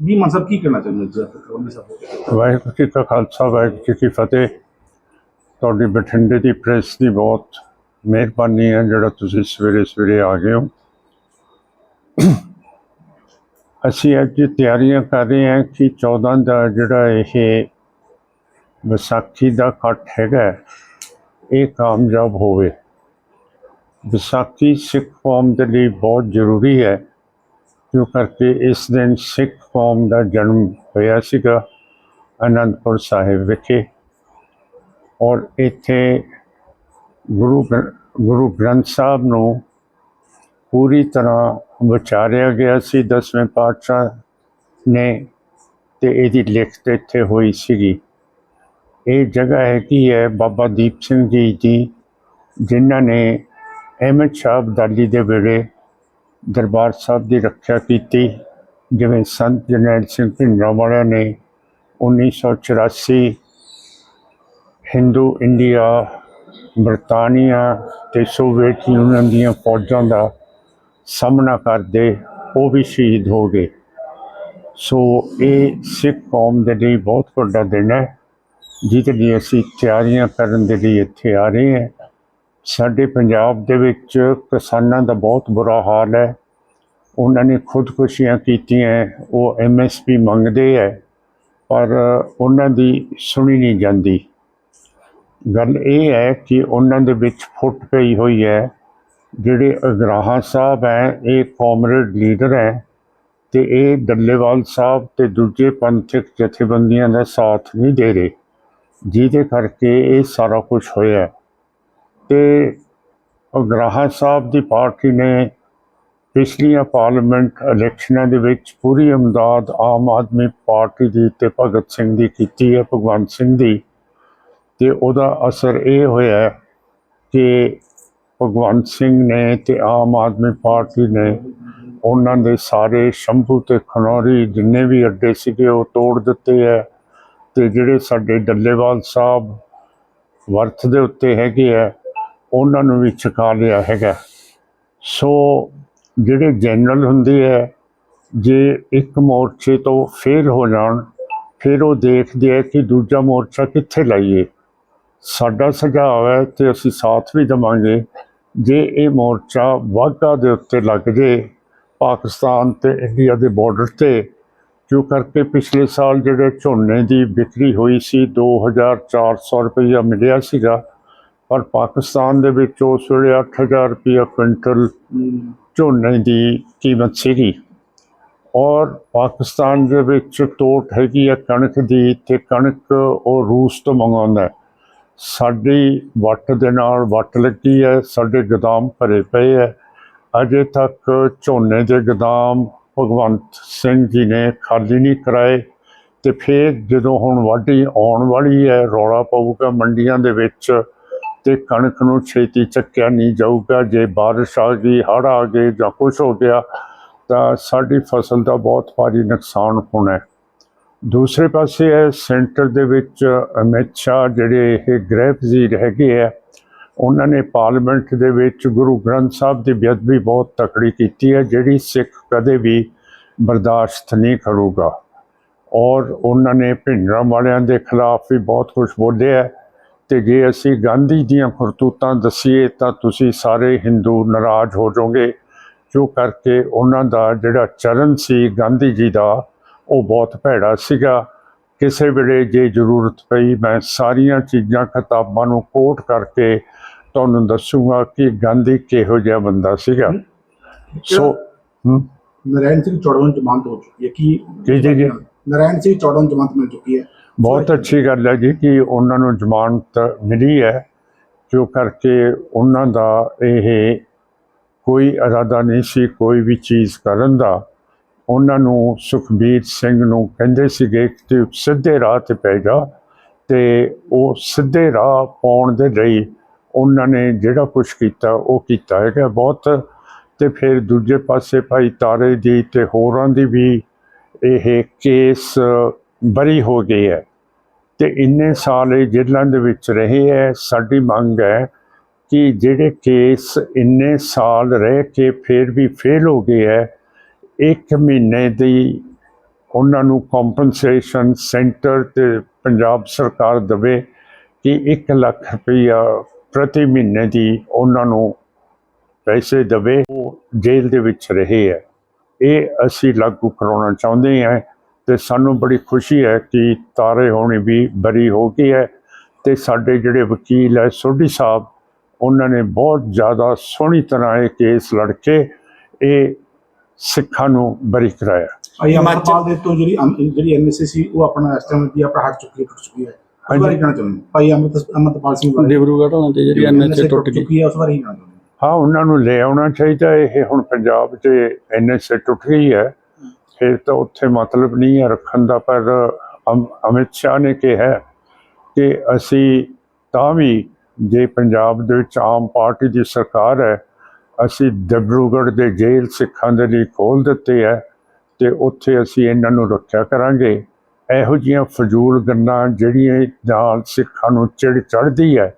ਵੀ ਮਨ ਸਾਹਿਬ ਕੀ ਕਹਿਣਾ ਚਾਹੁੰਦੇ ਜੀ ਵਾਹਿਗੁਰੂ ਜੀ ਕਾ ਖਾਲਸਾ ਵਾਹਿਗੁਰੂ ਜੀ ਕੀ ਫਤਿਹ ਤੁਹਾਡੀ ਬਠਿੰਡੇ ਦੀ ਪ੍ਰੈਸ ਦੀ ਬਹੁਤ ਮਿਹਰਬਾਨੀ ਹੈ ਜਿਹੜਾ ਤੁਸੀਂ ਸਵੇਰੇ ਸਵੇਰੇ ਆ ਗਏ ਹੋ ਅਸੀਂ ਅੱਜ ਤਿਆਰੀਆਂ ਕਰ ਰਹੇ ਹਾਂ ਕਿ 14 ਦਾ ਜਿਹੜਾ ਇਹ ਵਿਸਾਖੀ ਦਾ ਇਕੱਠ ਹੈਗਾ ਇਹ ਕਾਮਯਾਬ ਹੋਵੇ ਵਿਸਾਖੀ ਸਿੱਖ ਕੌਮ ਦੇ ਲਈ ਬਹੁਤ ਜ਼ਰੂਰੀ ਹੈ ਕਿਉਂ ਕਰਕੇ ਇਸ ਦਿਨ ਸਿੱਖ ਕੌਮ ਦਾ ਜਨਮ ਹੋਇਆ ਸੀਗਾ, ਅਨੰਦਪੁਰ ਸਾਹਿਬ ਵਿਖੇ। ਔਰ ਇੱਥੇ ਗੁਰੂ ਗ੍ਰ- ਗੁਰੂ ਗ੍ਰੰਥ ਸਾਹਿਬ ਨੂੰ ਪੂਰੀ ਤਰ੍ਹਾਂ ਵਿਚਾਰਿਆ ਗਿਆ ਸੀ, ਦਸਵੇਂ ਪਾਤਸ਼ਾਹ ਨੇ ਤੇ ਇਹਦੀ ਲਿਖਤ ਇੱਥੇ ਹੋਈ ਸੀਗੀ। ਇਹ ਜਗ੍ਹਾ ਹੈ ਕੀ ਹੈ ਬਾਬਾ ਦੀਪ ਸਿੰਘ ਜੀ ਦੀ, ਜਿਨ੍ਹਾਂ ਨੇ ਅਹਿਮਦ ਸ਼ਾਹ ਅਬਦਾਲੀ ਦੇ ਵੇਲੇ ਦਰਬਾਰ ਸਾਹਿਬ ਦੀ ਰੱਖਿਆ ਕੀਤੀ, ਜਿਵੇਂ ਸੰਤ ਜਰਨੈਲ ਸਿੰਘ ਭਿੰਡਰਾਂ ਵਾਲਿਆਂ ਨੇ 1984 ਹਿੰਦੂ, ਇੰਡੀਆ, ਬਰਤਾਨੀਆ ਤੇ ਸੋਵੀਅਤ ਯੂਨੀਅਨ ਦੀਆਂ ਫੌਜਾਂ ਦਾ ਸਾਹਮਣਾ ਕਰਦੇ ਉਹ ਵੀ ਸ਼ਹੀਦ ਹੋ ਗਏ। ਸੋ ਇਹ ਸਿੱਖ ਕੌਮ ਦੇ ਲਈ ਬਹੁਤ ਵੱਡਾ ਦਿਨ ਹੈ ਜਿਹਦੇ ਲਈ ਅਸੀਂ ਤਿਆਰੀਆਂ ਕਰਨ ਦੇ ਲਈ ਇੱਥੇ ਆ ਰਹੇ ਹਾਂ। ਸਾਡੇ ਪੰਜਾਬ ਦੇ ਵਿੱਚ ਕਿਸਾਨਾਂ ਦਾ ਬਹੁਤ ਬੁਰਾ ਹਾਲ ਹੈ। ਉਹਨਾਂ ਨੇ ਖੁਦਕੁਸ਼ੀਆਂ ਕੀਤੀਆਂ ਉਹ ਐਮਐਸਪੀ ਮੰਗਦੇ ਹੈ, ਪਰ ਉਹਨਾਂ ਦੀ ਸੁਣੀ ਨਹੀਂ ਜਾਂਦੀ। ਗੱਲ ਇਹ ਹੈ ਕਿ ਉਹਨਾਂ ਦੇ ਵਿੱਚ ਫੁੱਟ ਪਈ ਹੋਈ ਹੈ। ਜਿਹੜੇ ਅਗਰਾਹਾਂ ਸਾਹਿਬ ਹੈ, ਇਹ ਕਾਮਰੇਡ ਲੀਡਰ ਹੈ ਤੇ ਇਹ ਡੱਲੇਵਾਲ ਸਾਹਿਬ ਤੇ ਦੂਜੇ ਪੰਥਕ ਜਥੇਬੰਦੀਆਂ ਦਾ ਸਾਥ ਨਹੀਂ ਦੇ ਰਹੇ, ਜਿਹਦੇ ਕਰਕੇ ਇਹ ਸਾਰਾ ਕੁਝ ਹੋਇਆ ਤੇ ਅਗਰਾਹਾਂ ਸਾਹਿਬ ਦੀ ਪਾਰਟੀ ਨੇ ਪਿਛਲੀਆਂ ਪਾਰਲੀਮੈਂਟ ਇਲੈਕਸ਼ਨਾਂ ਦੇ ਵਿੱਚ ਪੂਰੀ ਇਮਦਾਦ ਆਮ ਆਦਮੀ ਪਾਰਟੀ ਦੀ ਤੇ ਭਗਤ ਸਿੰਘ ਦੀ ਕੀਤੀ ਹੈ, ਭਗਵੰਤ ਸਿੰਘ ਦੀ। ਤੇ ਉਹਦਾ ਅਸਰ ਇਹ ਹੋਇਆ ਕਿ ਭਗਵੰਤ ਸਿੰਘ ਨੇ ਤੇ ਆਮ ਆਦਮੀ ਪਾਰਟੀ ਨੇ ਉਹਨਾਂ ਦੇ ਸਾਰੇ ਸ਼ੰਭੂ ਤੇ ਖਨੌਰੀ ਜਿੰਨੇ ਵੀ ਅੱਡੇ ਸੀਗੇ ਉਹ ਤੋੜ ਦਿੱਤੇ ਹੈ ਤੇ ਜਿਹੜੇ ਸਾਡੇ ਡੱਲੇਵਾਲ ਸਾਹਿਬ ਵਰਥ ਦੇ ਉੱਤੇ ਹੈਗੇ ਆ ਉਹਨਾਂ ਨੂੰ ਵੀ ਛਕਾ ਲਿਆ ਹੈਗਾ। ਸੋ ਜਿਹੜੇ ਜਨਰਲ ਹੁੰਦੇ ਹੈ ਜੇ ਇੱਕ ਮੋਰਚੇ ਤੋਂ ਫੇਲ ਹੋ ਜਾਣ, ਫਿਰ ਉਹ ਦੇਖਦੇ ਆ ਕਿ ਦੂਜਾ ਮੋਰਚਾ ਕਿੱਥੇ ਲਾਈਏ। ਸਾਡਾ ਸੁਝਾਅ ਹੈ ਤੇ ਅਸੀਂ ਸਾਥ ਵੀ ਦੇਵਾਂਗੇ, ਜੇ ਇਹ ਮੋਰਚਾ ਵਾਹਗਾ ਦੇ ਉੱਤੇ ਲੱਗ ਜੇ, ਪਾਕਿਸਤਾਨ ਤੇ ਇੰਡੀਆ ਦੇ ਬਾਰਡਰ ਤੇ ਕਿਉਂ ਕਰਕੇ ਪਿਛਲੇ ਸਾਲ ਜਿਹੜੇ ਝੋਨੇ ਦੀ ਵਿਕਰੀ ਹੋਈ ਸੀ 2400 ਰੁਪਈਆ ਮਿਲਿਆ ਸੀਗਾ ਪਰ ਪਾਕਿਸਤਾਨ ਦੇ ਵਿੱਚ ਉਸ ਵੇਲੇ 8000 ਰੁਪਈਆ ਕੁਇੰਟਲ ਝੋਨੇ ਦੀ ਕੀਮਤ ਸੀਗੀ। ਔਰ ਪਾਕਿਸਤਾਨ ਦੇ ਵਿੱਚ ਤੋਟ ਹੈਗੀ ਹੈ ਕਣਕ ਦੀ ਤੇ ਕਣਕ ਉਹ ਰੂਸ ਤੋਂ ਮੰਗਾਉਂਦਾ ਸਾਡੀ ਵੱਟ ਦੇ ਨਾਲ ਵੱਟ ਲੱਗੀ ਹੈ, ਸਾਡੇ ਗੋਦਾਮ ਭਰੇ ਪਏ ਹੈ। ਅਜੇ ਤੱਕ ਝੋਨੇ ਦੇ ਗੋਦਾਮ ਭਗਵੰਤ ਸਿੰਘ ਜੀ ਨੇ ਖਾਲੀ ਨਹੀਂ ਕਰਾਏ ਤੇ ਫਿਰ ਜਦੋਂ ਹੁਣ ਵਾਢੀ ਆਉਣ ਵਾਲੀ ਹੈ, ਰੌਲਾ ਪਊਗਾ ਮੰਡੀਆਂ ਦੇ ਵਿੱਚ। ਤੇ ਕਣਕ ਨੂੰ ਛੇਤੀ ਚੱਕਿਆ ਨਹੀਂ ਜਾਊਗਾ, ਜੇ ਬਾਰਿਸ਼ ਆ ਗਈ, ਹੜ੍ਹ ਆ ਗਏ ਜਾਂ ਕੁਛ ਹੋ ਗਿਆ, ਤਾਂ ਸਾਡੀ ਫਸਲ ਦਾ ਬਹੁਤ ਭਾਰੀ ਨੁਕਸਾਨ ਹੋਣਾ ਦੂਸਰੇ ਪਾਸੇ ਹੈ ਸੈਂਟਰ ਦੇ ਵਿੱਚ ਅਮਿਤ ਸ਼ਾਹ ਜਿਹੜੇ ਇਹ ਗ੍ਰਹਿ ਵਜ਼ੀਰ ਹੈਗੇ ਆ, ਉਹਨਾਂ ਨੇ ਪਾਰਲੀਮੈਂਟ ਦੇ ਵਿੱਚ ਗੁਰੂ ਗ੍ਰੰਥ ਸਾਹਿਬ ਦੀ ਬੇਅਦਬੀ ਬਹੁਤ ਤਕੜੀ ਕੀਤੀ ਹੈ, ਜਿਹੜੀ ਸਿੱਖ ਕਦੇ ਵੀ ਬਰਦਾਸ਼ਤ ਨਹੀਂ ਕਰੂਗਾ। ਔਰ ਉਹਨਾਂ ਨੇ ਭਿੰਡਰਾਂ ਵਾਲਿਆਂ ਦੇ ਖਿਲਾਫ ਵੀ ਬਹੁਤ ਕੁਝ ਬੋਲਿਆ ਤੇ ਜੇ ਅਸੀਂ ਗਾਂਧੀ ਦੀਆਂ ਕਰਤੂਤਾਂ ਦਸੀਏ ਤਾਂ ਤੁਸੀਂ ਸਾਰੇ ਹਿੰਦੂ ਨਾਰਾਜ਼ ਹੋ ਜਾਓਗੇ। ਜੋ ਕਰਕੇ ਉਹਨਾਂ ਦਾ ਜਿਹੜਾ ਚਰਨ ਸੀ ਗਾਂਧੀ ਜੀ ਦਾ ਉਹ ਬਹੁਤ ਭੈੜਾ ਸੀਗਾ। ਕਿਸੇ ਵੇਲੇ ਜੇ ਜ਼ਰੂਰਤ ਪਈ ਮੈਂ ਸਾਰੀਆਂ ਚੀਜ਼ਾਂ ਕਿਤਾਬਾਂ ਨੂੰ ਕੋਟ ਕਰਕੇ ਤੁਹਾਨੂੰ ਦੱਸੂਗਾ ਕਿ ਗਾਂਧੀ ਕਿਹੋ ਜਿਹਾ ਬੰਦਾ ਸੀਗਾ। ਸੋ ਨਰੈਣ ਸਿੰਘ ਚੌੜਵਨ ਜ਼ਮਾਨਤ ਹੋ ਚੁੱਕੀ ਹੈ ਕੀ ਜੀ? ਨਰੈਣ ਸਿੰਘ ਚੌੜਵਨ ਜ਼ਮਾਨਤ ਮਿਲ ਚੁੱਕੀ ਹੈ। ਬਹੁਤ ਅੱਛੀ ਗੱਲ ਹੈ ਜੀ ਕਿ ਉਹਨਾਂ ਨੂੰ ਜ਼ਮਾਨਤ ਮਿਲੀ ਹੈ ਜੋ ਕਰਕੇ ਉਹਨਾਂ ਦਾ ਇਹ ਕੋਈ ਇਰਾਦਾ ਨਹੀਂ ਸੀ ਕੋਈ ਵੀ ਚੀਜ਼ ਕਰਨ ਦਾ। ਉਹਨਾਂ ਨੂੰ ਸੁਖਬੀਰ ਸਿੰਘ ਨੂੰ ਕਹਿੰਦੇ ਸੀਗੇ ਕਿ ਤੂੰ ਸਿੱਧੇ ਰਾਹ ਤੇ ਪੈ ਜਾ ਤੇ ਉਹ ਸਿੱਧੇ ਰਾਹ ਪਾਉਣ ਦੇ ਲਈ ਉਹਨਾਂ ਨੇ ਜਿਹੜਾ ਕੁਝ ਕੀਤਾ ਉਹ ਕੀਤਾ ਹੈਗਾ ਬਹੁਤ। ਤੇ ਫਿਰ ਦੂਜੇ ਪਾਸੇ ਭਾਈ ਤਾਰੇ ਦੀ ਤੇ ਹੋਰਾਂ ਦੀ ਵੀ ਇਹ ਕੇਸ ਬਰੀ ਹੋ ਗਈ ਹੈ ਤੇ ਇੰਨੇ ਸਾਲ ਇਹ ਜੇਲ੍ਹਾਂ ਦੇ ਵਿੱਚ ਰਹੇ ਹੈ, ਸਾਡੀ ਮੰਗ ਹੈ ਕਿ ਜਿਹੜੇ ਕੇਸ ਇੰਨੇ ਸਾਲ ਰਹਿ ਕੇ ਫਿਰ ਵੀ ਫੇਲ ਹੋ ਗਏ ਹੈ, ਇੱਕ ਮਹੀਨੇ ਦੀ ਉਹਨਾਂ ਨੂੰ ਕੰਪਨਸੇਸ਼ਨ ਸੈਂਟਰ ਤੇ ਪੰਜਾਬ ਸਰਕਾਰ ਦੇਵੇ ਕਿ 1 ਲੱਖ ਰੁਪਈਆ ਪ੍ਰਤੀ ਮਹੀਨੇ ਦੀ ਉਹਨਾਂ ਨੂੰ ਪੈਸੇ ਦੇਵੇ, ਉਹ ਜੇਲ੍ਹ ਦੇ ਵਿੱਚ ਰਹੇ ਹੈ। ਇਹ ਅਸੀਂ ਲਾਗੂ ਕਰਾਉਣਾ ਚਾਹੁੰਦੇ ਹਾਂ ਤੇ ਸਾਨੂੰ ਬੜੀ ਖੁਸ਼ੀ ਹੈ ਕਿ ਤਾਰੇ ਹੋਣੀ ਵੀ ਬਰੀ ਹੋ ਗਈ ਹੈ ਤੇ ਸਾਡੇ ਜਿਹੜੇ ਵਕੀਲ ਹੈ ਸੋਢੀ ਸਾਹਿਬ ਉਹਨਾਂ ਨੇ ਬਹੁਤ ਜ਼ਿਆਦਾ ਸੋਹਣੀ ਤਰ੍ਹਾਂ ਇਹ ਕੇਸ ਲੜ ਕੇ ਇਹ ਸਿੱਖਾਂ ਨੂੰ ਬਰੀ ਕਰਾਇਆ ਭਾਈ ਹਿਮਾਚਲ- ਅਮਰਪਾਲ ਦੇ ਤੋਂ ਜਿਹੜੀ ਅਮ- ਜਿਹੜੀ ਐਨਐਸਏ ਸੀ ਉਹ ਆਪਣਾ ਇਸ ਟਾਈਮ ਦੀ ਆਪਣਾ ਹਟ ਚੁੱਕੀ ਹੈ ਟੁੱਟ ਚੁੱਕੀ ਹੈ ਉਸ ਹਾਂਜੀ। ਬਾਰੇ ਕੀ ਕਹਿਣਾ ਚਾਹੁੰਦੇ ਹੋ? ਭਾਈ ਅਮਰਤ ਅਮਰਪਾਲ ਸਿੰਘ ਬਾਰੇ ਡਿਬਰੂਗੜ੍ਹ ਹੋਣਾ ਤੇ ਜਿਹੜੀ ਐਨਐਚਏ ਟੁੱਟ ਗਈ ਚੁੱਕੀ ਹੈ ਉਸ ਬਾਰੇ ਕੀ ਕਹਿਣਾ ਚਾਹੁੰਦੇ ਹੋ? ਹਾਂ ਉਹਨਾਂ ਨੂੰ ਲੈ ਆਉਣਾ ਚਾਹੀਦਾ ਇਹ ਹੁਣ ਪੰਜਾਬ 'ਚ ਐਨਐਸਏ ਟੁੱਟ ਗਈ ਹੈ ਫਿਰ ਤਾਂ ਉੱਥੇ ਮਤਲਬ ਨਹੀਂ ਹੈ ਰੱਖਣ ਦਾ, ਪਰ ਅਮ- ਅਮਿਤ ਸ਼ਾਹ ਨੇ ਕਿਹਾ ਕਿ ਅਸੀਂ ਤਾਂ ਵੀ ਜੇ ਪੰਜਾਬ ਦੇ ਵਿੱਚ ਆਮ ਪਾਰਟੀ ਦੀ ਸਰਕਾਰ ਹੈ, ਅਸੀਂ ਦਬਰੂਗੜ੍ਹ ਦੇ ਜੇਲ੍ਹ ਸਿੱਖਾਂ ਦੇ ਲਈ ਖੋਲ ਦਿੱਤੇ ਹੈ ਤੇ ਉੱਥੇ ਅਸੀਂ ਇਹਨਾਂ ਨੂੰ ਰੱਖਿਆ ਕਰਾਂਗੇ। ਇਹੋ ਜਿਹੀਆਂ ਫਜ਼ੂਲ ਗੱਲਾਂ ਜਿਹੜੀਆਂ ਨਾਲ ਸਿੱਖਾਂ ਨੂੰ ਚਿੜ ਚੜ੍ਹਦੀ ਹੈ,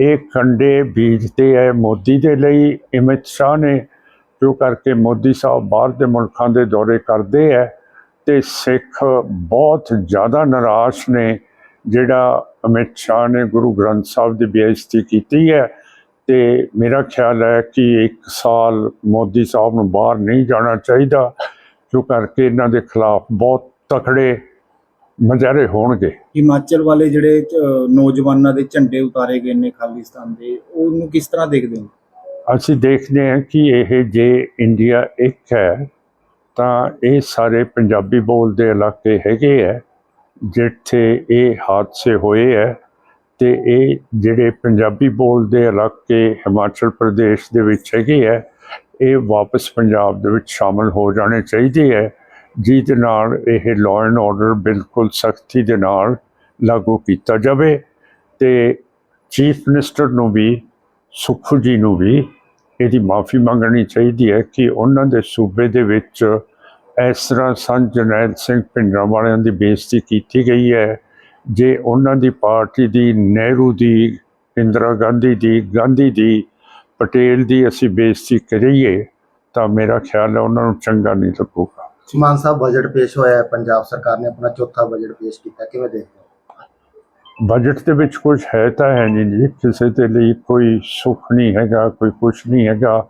ਇਹ ਕੰਡੇ ਬੀਜਦੇ ਹੈ ਮੋਦੀ ਦੇ ਲਈ, ਅਮਿਤ ਸ਼ਾਹ ਨੇ ਜੋ ਕਰਕੇ ਮੋਦੀ ਸਾਹਿਬ ਬਾਹਰ ਦੇ ਮੁਲਕਾਂ ਦੇ ਦੌਰੇ ਕਰਦੇ ਹੈ ਤੇ ਸਿੱਖ ਬਹੁਤ ਜ਼ਿਆਦਾ ਨਿਰਾਸ਼ ਨੇ, ਜਿਹੜਾ ਅਮਿਤ ਸ਼ਾਹ ਨੇ ਗੁਰੂ ਗ੍ਰੰਥ ਸਾਹਿਬ ਦੀ ਬੇਇੱਜ਼ਤੀ ਕੀਤੀ ਹੈ ਤੇ ਮੇਰਾ ਖਿਆਲ ਹੈ ਕਿ ਇੱਕ ਸਾਲ ਮੋਦੀ ਸਾਹਿਬ ਨੂੰ ਬਾਹਰ ਨਹੀਂ ਜਾਣਾ ਚਾਹੀਦਾ, ਜੋ ਕਰਕੇ ਇਹਨਾਂ ਦੇ ਖਿਲਾਫ ਬਹੁਤ ਤਕੜੇ ਮਜ਼ਾਰੇ ਹੋਣਗੇ। ਹਿਮਾਚਲ ਵਾਲੇ ਜਿਹੜੇ ਨੌਜਵਾਨਾਂ ਦੇ ਝੰਡੇ ਉਤਾਰੇ ਗਏ ਨੇ ਖਾਲਿਸਤਾਨ ਦੇ, ਉਹਨੂੰ ਕਿਸ ਤਰ੍ਹਾਂ ਦੇਖਦੇ ਹੋ? ਅਸੀਂ ਦੇਖਦੇ ਹਾਂ ਕਿ ਇਹ ਜੇ ਇੰਡੀਆ ਇੱਕ ਹੈ, ਤਾਂ ਇਹ ਸਾਰੇ ਪੰਜਾਬੀ ਬੋਲਦੇ ਇਲਾਕੇ ਹੈਗੇ ਹੈ, ਜਿੱਥੇ ਇਹ ਹਾਦਸੇ ਹੋਏ ਹੈ ਤੇ ਇਹ ਜਿਹੜੇ ਪੰਜਾਬੀ ਬੋਲਦੇ ਇਲਾਕੇ ਹਿਮਾਚਲ ਪ੍ਰਦੇਸ਼ ਦੇ ਵਿੱਚ ਹੈਗੇ ਹੈ, ਇਹ ਵਾਪਸ ਪੰਜਾਬ ਦੇ ਵਿੱਚ ਸ਼ਾਮਲ ਹੋ ਜਾਣੇ ਚਾਹੀਦੇ ਹੈ, ਜਿਹਦੇ ਨਾਲ ਇਹ ਲਾਅ ਐਂਡ ਆਰਡਰ ਬਿਲਕੁਲ ਸਖਤੀ ਦੇ ਨਾਲ ਲਾਗੂ ਕੀਤਾ ਜਾਵੇ ਤੇ ਚੀਫ ਮਿਨਿਸਟਰ ਨੂੰ ਵੀ ਸੁਖੂ ਜੀ ਨੂੰ ਵੀ ਇਹਦੀ ਮਾਫੀ ਮੰਗਣੀ ਚਾਹੀਦੀ ਹੈ ਕਿ ਉਹਨਾਂ ਦੇ ਸੂਬੇ ਦੇ ਵਿੱਚ ਇਸ ਤਰ੍ਹਾਂ ਸੰਤ ਜਰਨੈਲ ਸਿੰਘ ਭਿੰਡਰਾਂ ਵਾਲਿਆਂ ਦੀ ਬੇਇੱਜ਼ਤੀ ਕੀਤੀ ਗਈ ਹੈ। ਜੇ ਉਹਨਾਂ ਦੀ ਪਾਰਟੀ ਦੀ ਨਹਿਰੂ ਦੀ, ਇੰਦਰਾ ਗਾਂਧੀ ਦੀ ਗਾਂਧੀ ਦੀ, ਪਟੇਲ ਦੀ ਅਸੀਂ ਬੇਇੱਜ਼ਤੀ ਕਰੀਏ, ਤਾਂ ਮੇਰਾ ਖਿਆਲ ਹੈ ਉਹਨਾਂ ਨੂੰ ਚੰਗਾ ਨਹੀਂ ਲੱਗੂਗਾ। ਮਾਨ ਸਾਹਿਬ ਬਜਟ ਪੇਸ਼ ਹੋਇਆ ਹੈ। ਪੰਜਾਬ ਸਰਕਾਰ ਨੇ ਆਪਣਾ ਚੌਥਾ ਬਜਟ ਪੇਸ਼ ਕੀਤਾ। ਕਿਵੇਂ ਦੇਖਦੇ ਬਜਟ ਦੇ ਵਿੱਚ ਕੁਝ ਹੈ ਤਾਂ ਹੈ ਨਹੀਂ ਜੀ, ਕਿਸੇ ਦੇ ਲਈ ਕੋਈ ਸੁੱਖ ਨਹੀਂ ਹੈਗਾ, ਕੋਈ ਕੁਝ ਨਹੀਂ ਹੈਗਾ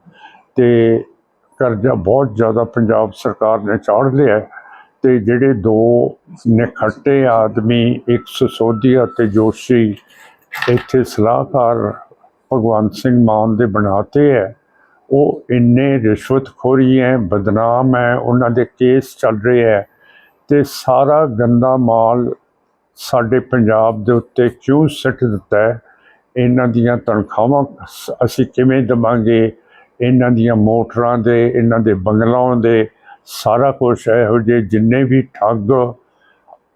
ਤੇ ਕਰਜ਼ਾ ਬਹੁਤ ਜ਼ਿਆਦਾ ਪੰਜਾਬ ਸਰਕਾਰ ਨੇ ਚਾੜ ਲਿਆ ਹੈ ਤੇ ਜਿਹੜੇ ਦੋ ਨਿਖੱਟੇ ਆਦਮੀ, ਇੱਕ ਸਸੋਦੀਆ ਤੇ ਜੋਸ਼ੀ, ਇੱਥੇ ਸਲਾਹਕਾਰ ਭਗਵੰਤ ਸਿੰਘ ਮਾਨ ਦੇ ਬਣਾਤੇ ਹੈ। ਉਹ ਇੰਨੇ ਰਿਸ਼ਵਤਖੋਰੀ ਹੈ, ਬਦਨਾਮ ਹੈ, ਉਹਨਾਂ ਦੇ ਕੇਸ ਚੱਲ ਰਹੇ ਹੈ ਤੇ ਸਾਰਾ ਗੰਦਾ ਮਾਲ ਸਾਡੇ ਪੰਜਾਬ ਦੇ ਉੱਤੇ ਕਿਉਂ ਸਿੱਟ ਦਿੱਤਾ ਹੈ? ਇਹਨਾਂ ਦੀਆਂ ਤਨਖਾਹਾਂ ਸ- ਅਸੀਂ ਕਿਵੇਂ ਦੇਵਾਂਗੇ? ਇਹਨਾਂ ਦੀਆਂ ਮੋਟਰਾਂ ਦੇ, ਇਹਨਾਂ ਦੇ ਬੰਗਲਾਵਾਂ ਦੇ, ਸਾਰਾ ਕੁਝ ਇਹੋ ਜਿਹੇ ਜਿੰਨੇ ਵੀ ਠੱਗ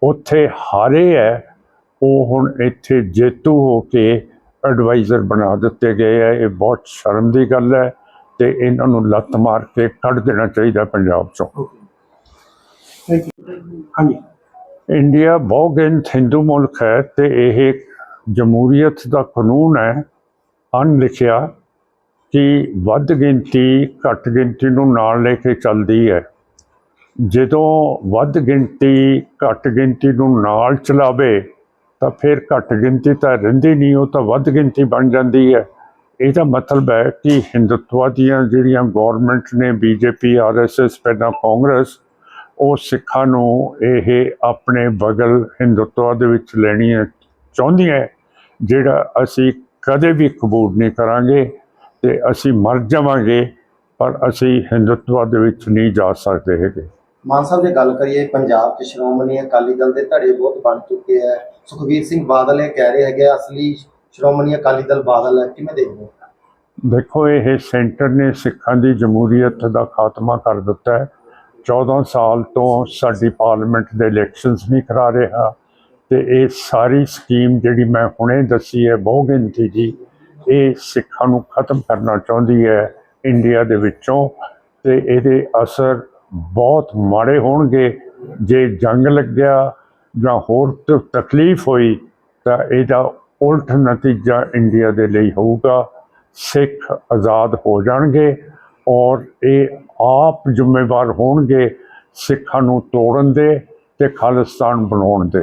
ਉੱਥੇ ਹਾਰੇ ਹੈ, ਉਹ ਹੁਣ ਇੱਥੇ ਜੇਤੂ ਹੋ ਕੇ ਐਡਵਾਈਜ਼ਰ ਬਣਾ ਦਿੱਤੇ ਗਏ ਹੈ। ਇਹ ਬਹੁਤ ਸ਼ਰਮ ਦੀ ਗੱਲ ਹੈ ਤੇ ਇਹਨਾਂ ਨੂੰ ਲੱਤ ਮਾਰ ਕੇ ਕੱਢ ਦੇਣਾ ਚਾਹੀਦਾ ਪੰਜਾਬ ਚੋਂ। ਥੈਂਕ ਯੂ ਹਾਂਜੀ। ਇੰਡੀਆ ਬਹੁਗਿਣਤ ਹਿੰਦੂ ਮੁਲਕ ਹੈ ਤੇ ਇਹ ਜਮਹੂਰੀਅਤ ਦਾ ਕਾਨੂੰਨ ਹੈ, ਅਣਲਿਖਿਆ ਕਿ ਵੱਧ ਗਿਣਤੀ, ਘੱਟ ਗਿਣਤੀ ਨੂੰ ਨਾਲ ਲੈ ਕੇ ਚੱਲਦੀ ਹੈ। ਜਦੋਂ ਵੱਧ ਗਿਣਤੀ, ਘੱਟ ਗਿਣਤੀ ਨੂੰ ਨਾਲ ਚਲਾਵੇ, ਤਾਂ ਫਿਰ ਘੱਟ ਗਿਣਤੀ ਤਾਂ ਰਹਿੰਦੀ ਨਹੀਂ, ਉਹ ਤਾਂ ਵੱਧ ਗਿਣਤੀ ਬਣ ਜਾਂਦੀ ਹੈ। ਇਹਦਾ ਮਤਲਬ ਹੈ ਕਿ ਹਿੰਦੁਤਵਾ ਦੀਆਂ ਜਿਹੜੀਆਂ ਗਵਰਨਮੈਂਟ ਨੇ, ਬੀਜੇਪੀ ਆਰਐਸਐਸ ਪਹਿਲਾਂ ਕਾਂਗਰਸ ਉਹ ਸਿੱਖਾਂ ਨੂੰ ਇਹ ਆਪਣੇ ਬਗਲ ਹਿੰਦੁੱਤਵਾ ਦੇ ਵਿੱਚ ਲੈਣੀ ਹੈ ਚਾਹੁੰਦੀ ਹੈ ਜਿਹੜਾ ਅਸੀਂ ਕਦੇ ਵੀ ਕਬੂਲ ਨਹੀਂ ਕਰਾਂਗੇ ਤੇ ਅਸੀਂ ਮਰ ਜਾਵਾਂਗੇ ਪਰ ਅਸੀਂ ਹਿੰਦੁੱਤਵਾ ਦੇ ਵਿੱਚ ਨਹੀਂ ਜਾ ਸਕਦੇ ਹੈਗੇ। ਮਾਨ ਸਾਹਿਬ ਜੇ ਗੱਲ ਕਰੀਏ ਪੰਜਾਬ 'ਚ ਸ਼੍ਰੋਮਣੀ ਅਕਾਲੀ ਦਲ ਦੇ ਧੜੇ ਬਹੁਤ ਬਣ ਚੁੱਕੇ ਹੈ। ਸੁਖਵੀਰ ਸਿੰਘ ਬਾਦਲ ਇਹ ਕਹਿ ਰਹੇ ਹੈਗੇ ਆ, ਅਸਲੀ ਸ਼੍ਰੋਮਣੀ ਅਕਾਲੀ ਦਲ ਬਾਦਲ ਹੈ ਕਿਵੇਂ ਦੇਖਦੇ ਹੋ? ਦੇਖੋ ਇਹ ਸੈਂਟਰ ਨੇ ਸਿੱਖਾਂ ਦੀ ਜਮਹੂਰੀਅਤ ਦਾ ਖਾਤਮਾ ਕਰ ਦਿੱਤਾ ਹੈ। 14 ਸਾਲ ਤੋਂ ਸਾਡੀ ਪਾਰਲੀਮੈਂਟ ਦੇ ਇਲੈਕਸ਼ਨਸ ਨਹੀਂ ਕਰਾ ਰਿਹਾ ਤੇ ਇਹ ਸਾਰੀ ਸਕੀਮ ਜਿਹੜੀ ਮੈਂ ਹੁਣੇ ਦੱਸੀ ਹੈ ਬਹੁਗਿਣਤੀ ਦੀ, ਇਹ ਸਿੱਖਾਂ ਨੂੰ ਖਤਮ ਕਰਨਾ ਚਾਹੁੰਦੀ ਹੈ ਇੰਡੀਆ ਦੇ ਵਿੱਚੋਂ ਤੇ ਇਹਦੇ ਅਸਰ ਬਹੁਤ ਮਾੜੇ ਹੋਣਗੇ। ਜੇ ਜੰਗ ਲੱਗਿਆ ਜਾਂ ਹੋਰ ਤਕਲੀਫ ਹੋਈ ਤਾਂ ਇਹਦਾ ਉਲਟ ਨਤੀਜਾ ਇੰਡੀਆ ਦੇ ਲਈ ਹੋਊਗਾ। ਸਿੱਖ ਆਜ਼ਾਦ ਹੋ ਜਾਣਗੇ। ਔਰ ਇਹ ਆਪ ਜ਼ਿੰਮੇਵਾਰ ਹੋਣਗੇ ਸਿੱਖਾਂ ਨੂੰ ਤੋੜਨ ਦੇ ਤੇ ਖਾਲਿਸਤਾਨ ਬਣਾਉਣ ਦੇ।